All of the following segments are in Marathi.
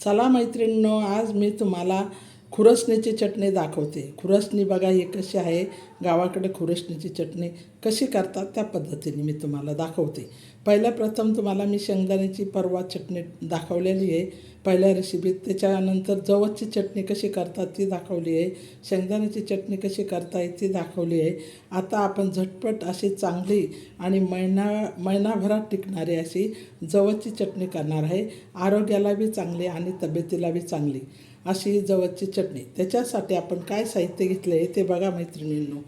चला मैत्रिणींनो आज मी तुम्हाला खुरसणीची चटणी दाखवते. खुरसणी बघा ही कशी आहे? गावाकडे खुरसणीची चटणी कशी करतात? त्या पद्धतीने मी तुम्हाला दाखवते. पहिल्या प्रथम तुम्हाला मी शेंगदाण्याची परवा चटणी दाखवलेली आहे. पहिल्या रेसिपीत त्याच्यानंतर जवसची चटणी कशी करतात ती दाखवली आहे. शेंगदाण्याची चटणी कशी करता येते ती दाखवली आहे. आता आपण झटपट अशी चांगली आणि महिना महिनाभरात टिकणारी अशी जवसची चटणी करणार आहे. आरोग्याला बी चांगली आणि तब्येतीला बी चांगली. अशी जवसची चटणी. त्याच्यासाठी आपण काय साहित्य घेतलं आहे ते बघा मैत्रिणींनो.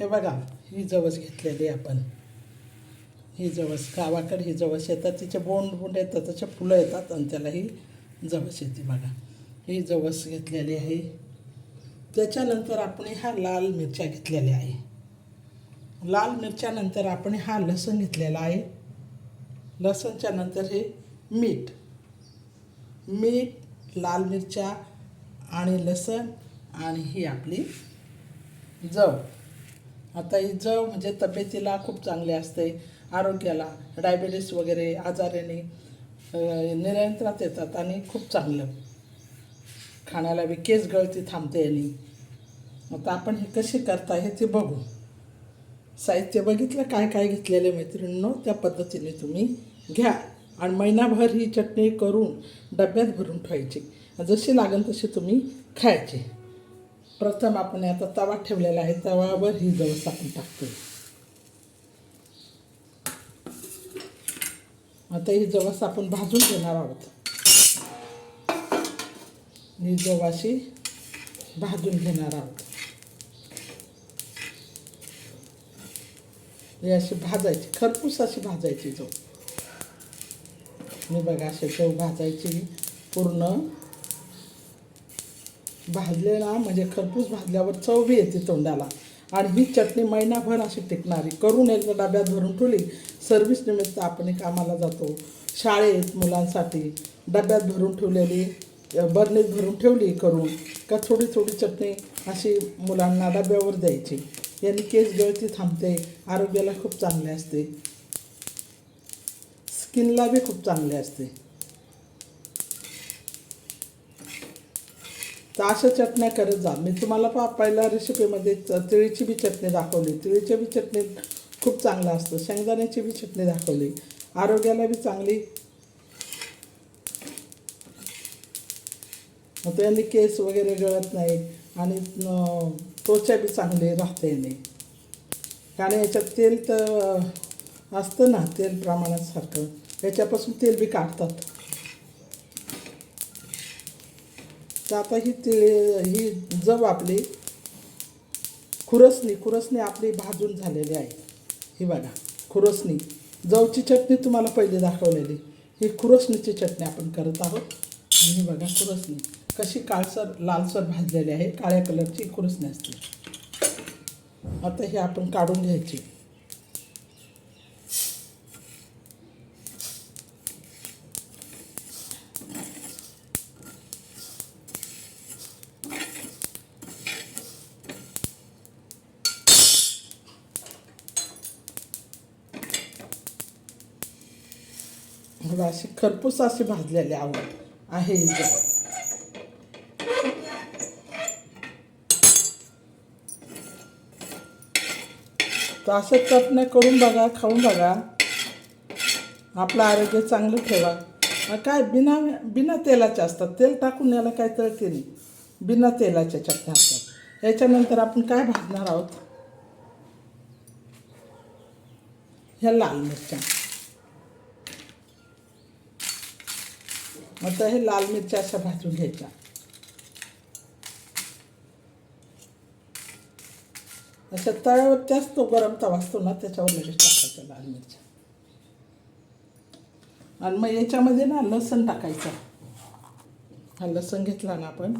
हे बघा ही जवस घेतलेली आहे आपण. ही जवस गावाकडे ही जवस येतात तिचे बोंड बोंड येतात त्याचे फुलं येतात आणि त्याला ही जवस येते बघा. ही जवस घेतलेली आहे. त्याच्यानंतर आपण ह्या लाल मिरच्या घेतलेल्या आहे. लाल मिरच्यानंतर आपण हा लसूण घेतलेला आहे. लसूणच्या नंतर हे मीठ. मीठ लाल मिरच्या आणि लसण आणि ही आपली जव. आता ही जव म्हणजे तब्येतीला खूप चांगली असते आरोग्याला डायबिटीस वगैरे आजाराने नियंत्रणात येतात आणि खूप चांगलं. खाण्याला बी केस गळती थांबते यांनी आता आपण हे कशी करता हे ते बघू. साहित्य बघितलं काय काय घेतलेले मैत्रिणींनो त्या पद्धतीने तुम्ही घ्या. आणि महिनाभर ही चटणी करून डब्यात भरून ठेवायची. जशी लागेल तशी तुम्ही खायची. प्रथम आपण आता तवा ठेवलेला आहे. तवावर ही जवस आपण टाकतो आता ही जवस आपण भाजून घेणार आहोत. ही जवाशी भाजून घेणार आहोत. ही अशी भाजायची. खरपूस अशी भाजायची जवळ मी बघा असे चव भाजायची पूर्ण भाजले ना म्हणजे खरपूस भाजल्यावर चव बी येते तोंडाला. आणि ही चटणी महिनाभर अशी टिकणारी. करून एकदा डब्यात भरून ठेवली सर्व्हिस निमित्त आपण कामाला जातो. शाळेत मुलांसाठी डब्यात भरून ठेवलेली बरणीत भरून ठेवली करून का थोडी थोडी चटणी अशी मुलांना डब्यावर द्यायची. यांनी केस गळती थांबते आरोग्याला खूप चांगले असते. स्किनला बी खूप चांगले असते. तर अशा चटण्या करत जा. मी तुम्हाला पा पहिल्या रेसिपीमध्ये तिळीची बी चटणी दाखवली. तिळीची बी चटणी खूप चांगलं असतं. शेंगदाण्याची बी चटणी दाखवली. आरोग्याला बी चांगली. मग त्यांनी केस वगैरे गळत नाही आणि त्वचा बी चांगली राहते याने. आणि याच्यात तेल तर असतं ना तेल प्रमाणात सारखं. याच्यापासून तेल बी काढतात. तर आता ही तिळ ही जव आपली खुरसणी खुरसणी आपली भाजून झालेली आहे. ही बघा खुरसणी. जवची चटणी तुम्हाला पहिले दाखवलेली. ही खुरसणीची चटणी आपण करत आहोत. आणि ही बघा खुरसणी. कशी काळसर लालसर भाजलेली आहे. काळ्या कलरची खुरसणी असते. आता हे आपण काढून घ्यायची. मला अशी खरपूस अशी भाजलेली आवड आहे. ही तर असं चटण्या करून बघा खाऊन बघा. आपलं आरोग्य चांगलं ठेवा. काय बिना बिना तेलाचे असतात. तेल टाकून याला काय तळते नाही बिना तेलाच्या चटण्या असतात. याच्यानंतर आपण काय भाजणार आहोत? ह्या लाल मिरच्या. आता हे लाल मिरच्या अशा भाजून घ्यायच्या. अशा तळ्यावर त्याच तो गरम तवा असतो ना त्याच्यावर लगेच टाकायचा लाल मिरच्या. आणि मग याच्यामध्ये ना लसण टाकायचं. हा लसण घेतला ना आपण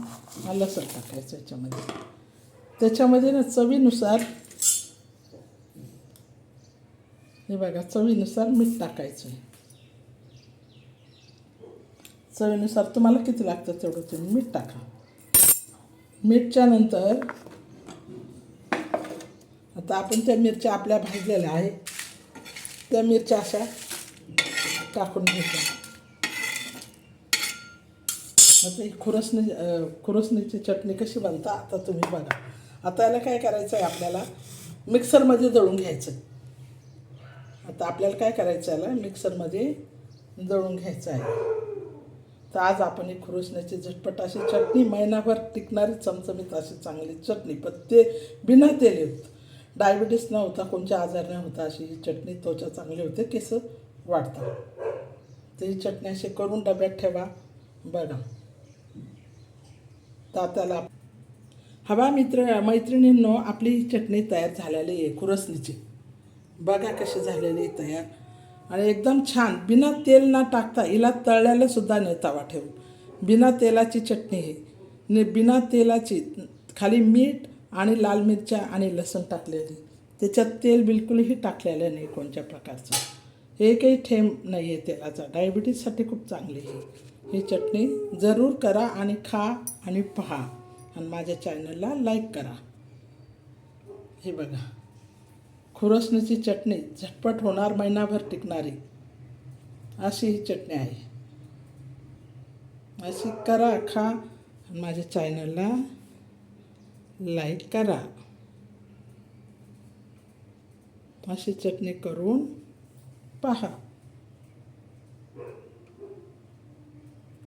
हा लसण टाकायचं याच्यामध्ये. त्याच्यामध्ये ना चवीनुसार हे बघा चवीनुसार मीठ टाकायचं. आहे चवीनुसार तुम्हाला किती लागतं तेवढं तुम्ही मीठ टाका. मीठच्या नंतर आता आपण त्या मिरच्या आपल्या भाजलेल्या आहे त्या मिरच्या अशा टाकून घ्यायच्या. आता ही खुरसणी खुरसणीची चटणी कशी बनता आता तुम्ही बघा. आता याला काय करायचं आहे आपल्याला? मिक्सरमध्ये दळून घ्यायचं. आता आपल्याला काय करायचं याला? मिक्सरमध्ये दळून घ्यायचं आहे. तर आज आपण ही खुरसण्याची झटपट अशी चटणी महिनाभर टिकणारी चमचमीत अशी चांगली चटणी पण ते बिना तेल युक्त डायबिटीस न होता कोणत्या आजार न होता अशी ही चटणी त्वचा चांगली होते केस वाढतात. तर ही चटणी अशी करून डब्यात ठेवा. बघा. तर त्याला हवा मित्र मैत्रिणींनो आपली ही चटणी तयार झालेली आहे खुरसणीची. बघा कशी झालेली आहे तयार. आणि एकदम छान बिना तेल न टाकता हिला तळल्याला सुद्धा नाही तवा ठेवून बिना तेलाची चटणी ही. ने बिना तेलाची खाली मीठ आणि लाल मिरच्या आणि लसूण टाकलेली. त्याच्यात तेल बिलकुलही टाकलेलं नाही कोणत्या प्रकारचं. एकही ठेम नाही आहे तेलाचा. डायबिटीजसाठी खूप चांगली आहे ही चटणी जरूर करा आणि खा आणि पहा. आणि माझ्या चॅनलला लाईक करा. हे बघा. खुरसणीची चटणी झटपट होणार महिनाभर टिकणारी. अशी ही चटणी आहे. अशी करा खा. आणि माझ्या चॅनलला लाईक करा. अशी चटणी करून पहा.